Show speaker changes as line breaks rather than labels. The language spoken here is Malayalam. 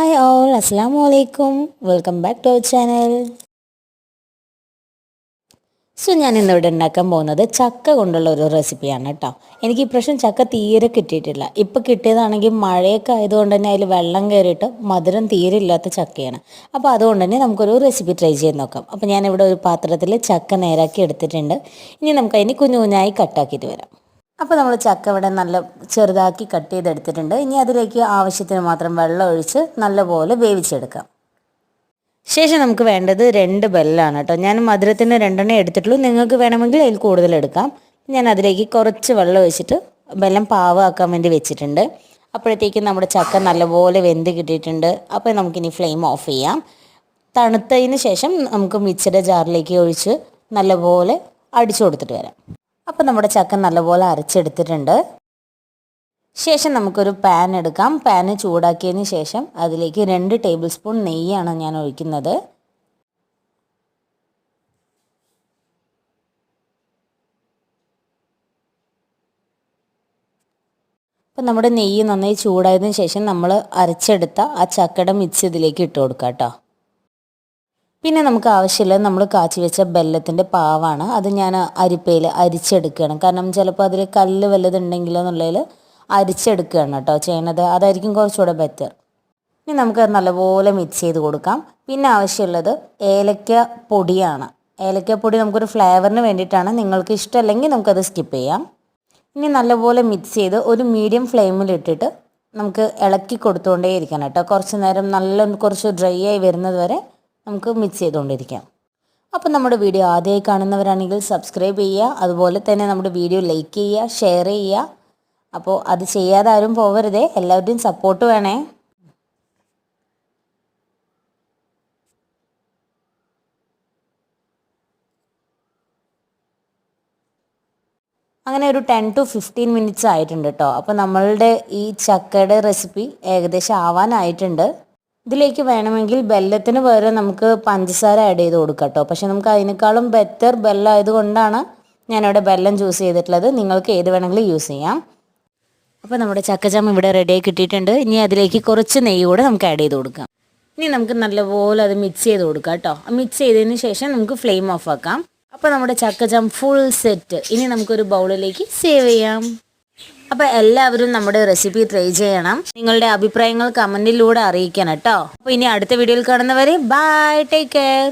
ഹായ് ഓൾ അസ്സാം വലൈക്കും welcome back to our channel so ഞാൻ ഇന്നിവിടെ ഉണ്ടാക്കാൻ പോകുന്നത് ചക്ക കൊണ്ടുള്ള ഒരു റെസിപ്പിയാണ് കേട്ടോ. എനിക്ക് ഇപ്രാവശ്യം ചക്ക തീരെ കിട്ടിയിട്ടില്ല. ഇപ്പോൾ കിട്ടിയതാണെങ്കിൽ മഴയൊക്കെ ആയതുകൊണ്ട് തന്നെ അതിൽ വെള്ളം കയറിയിട്ട് മധുരം തീരെ ഇല്ലാത്ത ചക്കയാണ്. അപ്പോൾ അതുകൊണ്ട് തന്നെ നമുക്കൊരു റെസിപ്പി ട്രൈ ചെയ്ത് നോക്കാം. അപ്പോൾ ഞാനിവിടെ ഒരു പാത്രത്തിൽ ചക്ക നേരാക്കി എടുത്തിട്ടുണ്ട്. ഇനി നമുക്കതിന് കുഞ്ഞു കുഞ്ഞായി കട്ടാക്കിയിട്ട് വരാം. അപ്പോൾ നമ്മൾ ചക്ക ഇവിടെ നല്ല ചെറുതാക്കി കട്ട് ചെയ്തെടുത്തിട്ടുണ്ട്. ഇനി അതിലേക്ക് ആവശ്യത്തിന് മാത്രം വെള്ളം ഒഴിച്ച് നല്ലപോലെ വേവിച്ചെടുക്കാം. ശേഷം നമുക്ക് വേണ്ടത് രണ്ട് ബെല്ലാണ് കേട്ടോ. ഞാൻ മധുരത്തിന് രണ്ടെണ്ണം എടുത്തിട്ടുള്ളൂ. നിങ്ങൾക്ക് വേണമെങ്കിൽ അതിൽ കൂടുതൽ എടുക്കാം. ഞാൻ അതിലേക്ക് കുറച്ച് വെള്ളം ഒഴിച്ചിട്ട് ബെല്ലം പാവാക്കാൻ വേണ്ടി വെച്ചിട്ടുണ്ട്. അപ്പോഴത്തേക്കും നമ്മുടെ ചക്ക നല്ലപോലെ വെന്ത് കിട്ടിയിട്ടുണ്ട്. അപ്പോൾ നമുക്കിനി ഫ്ലെയിം ഓഫ് ചെയ്യാം. തണുത്തതിന് ശേഷം നമുക്ക് മിക്സിയുടെ ജാറിലേക്ക് ഒഴിച്ച് നല്ലപോലെ അടിച്ചു കൊടുത്തിട്ട് വരാം. അപ്പോൾ നമ്മുടെ ചക്ക നല്ലപോലെ അരച്ചെടുത്തിട്ടുണ്ട്. ശേഷം നമുക്കൊരു പാൻ എടുക്കാം. പാന് ചൂടാക്കിയതിന് ശേഷം അതിലേക്ക് രണ്ട് ടേബിൾ സ്പൂൺ നെയ്യാണ് ഞാൻ ഒഴിക്കുന്നത്. അപ്പം നമ്മുടെ നെയ്യ് നന്നായി ചൂടായതിനു ശേഷം നമ്മൾ അരച്ചെടുത്ത ആ ചക്കയുടെ മിക്സ് ഇതിലേക്ക് ഇട്ട് കൊടുക്കാം കേട്ടോ. പിന്നെ നമുക്ക് ആവശ്യമില്ല നമ്മൾ കാച്ചി വെച്ച ബെല്ലത്തിന്റെ പാവാണ്. അത് ഞാൻ അരിപ്പയിൽ അരിച്ചെടുക്കുകയാണ് കാരണം ചിലപ്പോൾ അതിൽ കല്ല് വല്ലതുണ്ടെങ്കിലോ എന്നുള്ളതിൽ അരിച്ചെടുക്കുകയാണ് കേട്ടോ ചെയ്യണത്. അതായിരിക്കും കുറച്ചുകൂടെ ബെറ്റർ ഇനി നമുക്ക് നല്ലപോലെ മിക്സ് ചെയ്ത് കൊടുക്കാം. പിന്നെ ആവശ്യമുള്ളത് ഏലക്ക പൊടിയാണ്. ഏലക്ക പൊടി നമുക്കൊരു ഫ്ലേവറിന് വേണ്ടിയിട്ടാണ്. നിങ്ങൾക്ക് ഇഷ്ടമല്ലെങ്കിൽ നമുക്കത് സ്കിപ്പ് ചെയ്യാം. ഇനി നല്ലപോലെ മിക്സ് ചെയ്ത് ഒരു മീഡിയം ഫ്ലെയിമിലിട്ടിട്ട് നമുക്ക് ഇളക്കി കൊടുത്തുകൊണ്ടേ ഇരിക്കണം കേട്ടോ. കുറച്ച് നേരം നല്ല കുറച്ച് ഡ്രൈ ആയി വരുന്നത് വരെ നമുക്ക് മിക്സ് ചെയ്തുകൊണ്ടിരിക്കാം. അപ്പോൾ നമ്മുടെ വീഡിയോ ആദ്യമായി കാണുന്നവരാണെങ്കിൽ സബ്സ്ക്രൈബ് ചെയ്യുക. അതുപോലെ തന്നെ നമ്മുടെ വീഡിയോ ലൈക്ക് ചെയ്യുക ഷെയർ ചെയ്യുക. അപ്പോൾ അത് ചെയ്യാതെ ആരും പോവരുതേ. എല്ലാവരുടെയും സപ്പോർട്ട് വേണേ. അങ്ങനെ ഒരു ടെൻ ടു ഫിഫ്റ്റീൻ മിനിറ്റ്സ് ആയിട്ടുണ്ട് കേട്ടോ അപ്പോൾ നമ്മളുടെ ഈ ചക്കയുടെ റെസിപ്പി ഏകദേശം ആവാനായിട്ടുണ്ട്. ഇതിലേക്ക് വേണമെങ്കിൽ ബെല്ലത്തിന് പകരം നമുക്ക് പഞ്ചസാര ആഡ് ചെയ്ത് കൊടുക്കാം കേട്ടോ പക്ഷെ നമുക്ക് അതിനേക്കാളും ബെറ്റർ ബെല്ലായത് കൊണ്ടാണ് ഞാനിവിടെ ബെല്ലം ചൂസ് ചെയ്തിട്ടുള്ളത്. നിങ്ങൾക്ക് ഏത് വേണമെങ്കിലും യൂസ് ചെയ്യാം. അപ്പോൾ നമ്മുടെ ചക്കജാം ഇവിടെ റെഡിയായി കിട്ടിയിട്ടുണ്ട്. ഇനി അതിലേക്ക് കുറച്ച് നെയ്യ് കൂടെ നമുക്ക് ആഡ് ചെയ്ത് കൊടുക്കാം. ഇനി നമുക്ക് നല്ലപോലെ അത് മിക്സ് ചെയ്ത് കൊടുക്കാം കേട്ടോ. മിക്സ് ചെയ്തതിന് ശേഷം നമുക്ക് ഫ്ലെയിം ഓഫ് ആക്കാം. അപ്പോൾ നമ്മുടെ ചക്കജാം ഫുൾ സെറ്റ് ഇനി നമുക്കൊരു ബൗളിലേക്ക് സേവ് ചെയ്യാം. അപ്പോൾ എല്ലാവരും നമ്മുടെ റെസിപ്പി ട്രൈ ചെയ്യണം. നിങ്ങളുടെ അഭിപ്രായങ്ങൾ കമന്റിലൂടെ അറിയിക്കണം കേട്ടോ അപ്പോൾ ഇനി അടുത്ത വീഡിയോയിൽ കാണുന്നവരെ ബൈ ടേക്ക് കെയർ